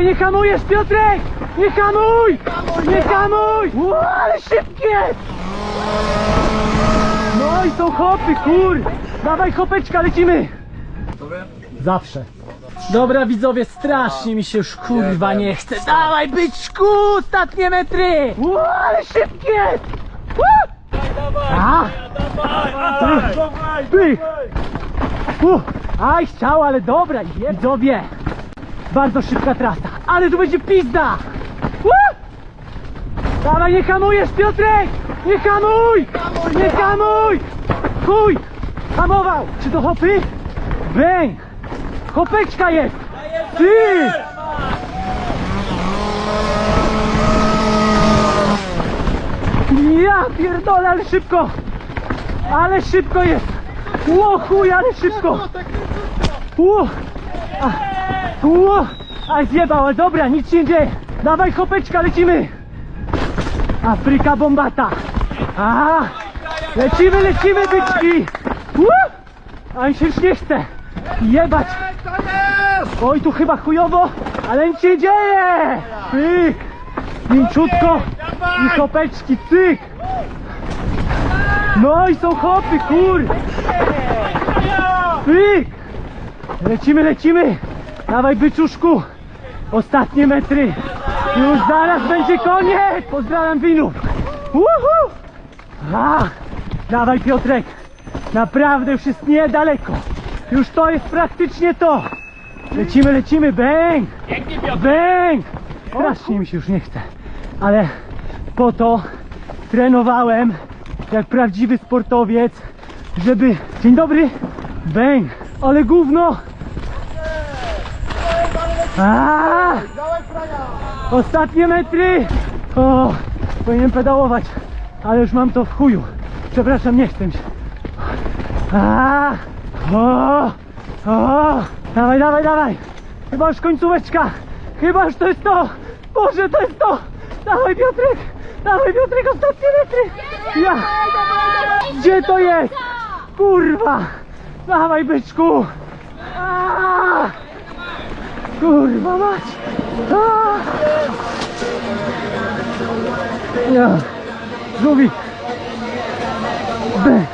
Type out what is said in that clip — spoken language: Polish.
Dawaj, nie hamujesz, Piotrek! Nie hamuj! Nie hamuj! Ło, ale szybkie! No i są hopy, kur! Dawaj, hopeczka, lecimy! Zawsze. Dobra widzowie, strasznie mi się już kurwa nie chce. Dawaj byczku, ostatnie metry! Ło, ale szybkie! Ło! A! Ty! U, aj, chciał, ale dobra, widzowie! Bardzo szybka trasa, ale tu będzie pizda! Uh! Dawaj, nie hamujesz, Piotrek! Nie hamuj! Nie hamuj! Chuj! Hamował! Czy to hopy? Bęk! Hopeczka jest! Ty! Ja pierdolę, ale szybko! Ale szybko jest! Ło, chuj, ale szybko! Ło! Ło! Ale dobra, nic się nie dzieje! Dawaj hopeczka, lecimy! Afryka bombata! Aha! Lecimy, lecimy, byczki! Ło! A mi się już nie chce! Jebać! Oj, tu chyba chujowo, ale nic się nie dzieje! Pyk! Mięciutko! I hopeczki, cyk! No i są hopy, kur! Pyk! Lecimy, lecimy! Dawaj, byczuszku! Ostatnie metry! Już zaraz będzie koniec! Pozdrawiam winów! Uhu! A, dawaj Piotrek! Naprawdę już jest niedaleko! Już to jest praktycznie to! Lecimy, lecimy! Bęk! Bęk! Strasznie mi się już nie chce. Ale po to trenowałem jak prawdziwy sportowiec, żeby... Dzień dobry! Bęk! Ale gówno! A! Ostatnie metry! O, powinienem pedałować, ale już mam to w chuju. Przepraszam, nie chcę mi się. A! O! O! Dawaj, dawaj, dawaj! Chyba już końcóweczka! Chyba już to jest to! Boże, to jest to! Dawaj, Piotrek! Dawaj, Piotrek, ostatnie metry! Ja! Gdzie to jest? Kurwa! Dawaj, byczku! A! Kurwa mać! A! Ja! Żółwik! B!